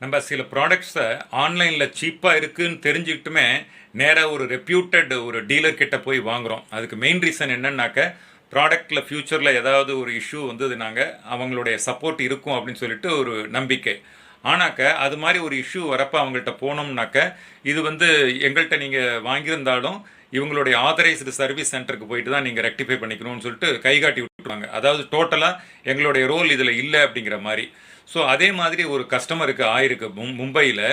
நம்ம சில ப்ராடக்ட்ஸை ஆன்லைனில் சீப்பாக இருக்குன்னு தெரிஞ்சுக்கிட்டுமே நேராக ஒரு ரெப்யூட்டட் ஒரு டீலர் கிட்ட போய் வாங்குகிறோம் அதுக்கு மெயின் ரீசன் என்னன்னாக்க ப்ராடக்டில் ஃப்யூச்சரில் ஏதாவது ஒரு இஷ்யூ வந்ததுனாங்க அவங்களுடைய சப்போர்ட் இருக்கும் அப்படின்னு சொல்லிட்டு ஒரு நம்பிக்கை. ஆனாக்க அது மாதிரி ஒரு இஷ்யூ வரப்போ அவங்கள்ட்ட போனோம்னாக்க இது வந்து எங்கள்கிட்ட நீங்கள் வாங்கியிருந்தாலும் இவங்களுடைய ஆதரைஸ்டு சர்வீஸ் சென்டருக்கு போயிட்டு தான் நீங்கள் ரெக்டிஃபை பண்ணிக்கணும்னு சொல்லிட்டு கைகாட்டி விட்டுருவாங்க. அதாவது டோட்டலாக எங்களுடைய ரோல் இதில் இல்லை அப்படிங்கிற மாதிரி. ஸோ அதே மாதிரி ஒரு கஸ்டமருக்கு ஆயிருக்கு. மும் மும்பையில்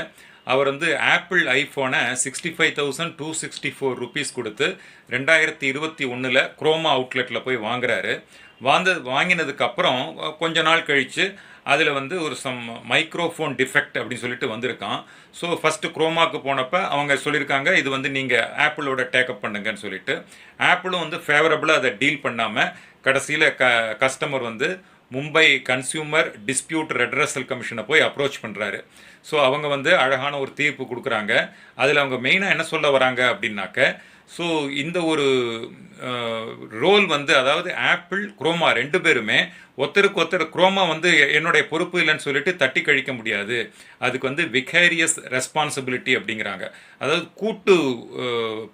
அவர் வந்து Apple ஐஃபோனை sixty five thousand two sixty four rupees கொடுத்து ரெண்டாயிரத்தி இருபத்தி ஒன்றில் குரோமா அவுட்லெட்டில் போய் வாங்குறாரு. வாங்க வாங்கினதுக்கப்புறம் கொஞ்ச நாள் கழித்து அதில் வந்து ஒரு சம் மைக்ரோஃபோன் டிஃபெக்ட் அப்படின்னு சொல்லிட்டு வந்திருக்கான். ஸோ ஃபஸ்ட்டு குரோமாவுக்கு போனப்போ அவங்க சொல்லியிருக்காங்க இது வந்து நீங்கள் ஆப்பிளோட டேக்கப் பண்ணுங்கன்னு சொல்லிட்டு. ஆப்பிளும் வந்து ஃபேவரபுளாக அதை டீல் பண்ணாமல் கடைசியில் க கஸ்டமர் வந்து மும்பை கன்சியூமர் டிஸ்பியூட் ரெட்ரஸல் கமிஷனை போய் அப்ரோச் பண்ணுறாரு ஸோ அவங்க வந்து அழகான ஒரு தீர்ப்பு கொடுக்குறாங்க. அதில் அவங்க மெயினாக என்ன சொல்ல வராங்க அப்படின்னாக்க ஸோ இந்த ஒரு ரோல் வந்து அதாவது ஆப்பிள் குரோமா ரெண்டு பேருமே ஒருத்தருக்கு ஒருத்தர் குரோமா வந்து என்னுடைய பொறுப்பு இல்லைன்னு சொல்லிட்டு தட்டி கழிக்க முடியாது. அதுக்கு வந்து விகேரியஸ் ரெஸ்பான்சிபிலிட்டி அப்படிங்கிறாங்க. அதாவது கூட்டு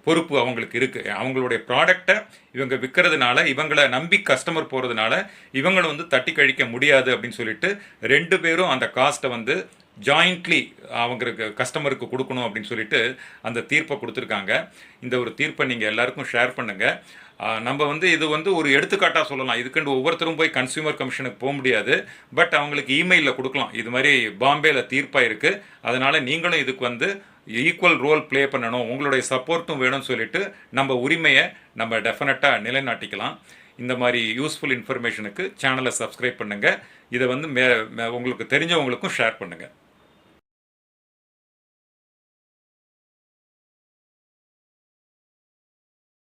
பொறுப்பு அவங்களுக்கு இருக்குது அவங்களுடைய ப்ராடக்டை இவங்க விற்கிறதுனால இவங்களை நம்பி கஸ்டமர் போகிறதுனால இவங்களை வந்து தட்டி கழிக்க முடியாது அப்படின்னு சொல்லிட்டு ரெண்டு பேரும் அந்த காஸ்ட்டை வந்து ஜாயிண்ட்லி அவங்களுக்கு கஸ்டமருக்கு கொடுக்கணும் அப்படின்னு சொல்லிட்டு அந்த தீர்ப்பை கொடுத்துருக்காங்க. இந்த ஒரு தீர்ப்பை நீங்கள் எல்லாருக்கும் ஷேர் பண்ணுங்கள் நம்ம வந்து இது வந்து ஒரு எடுத்துக்காட்டாக சொல்லலாம். இதுக்குண்டு ஒவ்வொருத்தரும் போய் கன்சியூமர் கமிஷனுக்கு போக முடியாது. பட் அவங்களுக்கு இமெயிலில் கொடுக்கலாம். இது மாதிரி பாம்பேயில் தீர்ப்பாக இருக்குது அதனால் நீங்களும் இதுக்கு வந்து ஈக்குவல் ரோல் ப்ளே பண்ணணும். உங்களுடைய சப்போர்ட்டும் வேணும்னு சொல்லிட்டு நம்ம உரிமையை நம்ம டெஃபினட்டாக நிலைநாட்டிக்கலாம். இந்த மாதிரி யூஸ்ஃபுல் இன்ஃபர்மேஷனுக்கு சேனலை சப்ஸ்கிரைப் பண்ணுங்கள் இதை வந்து மே மே- உங்களுக்கு தெரிஞ்சவங்களுக்கும் ஷேர் பண்ணுங்கள்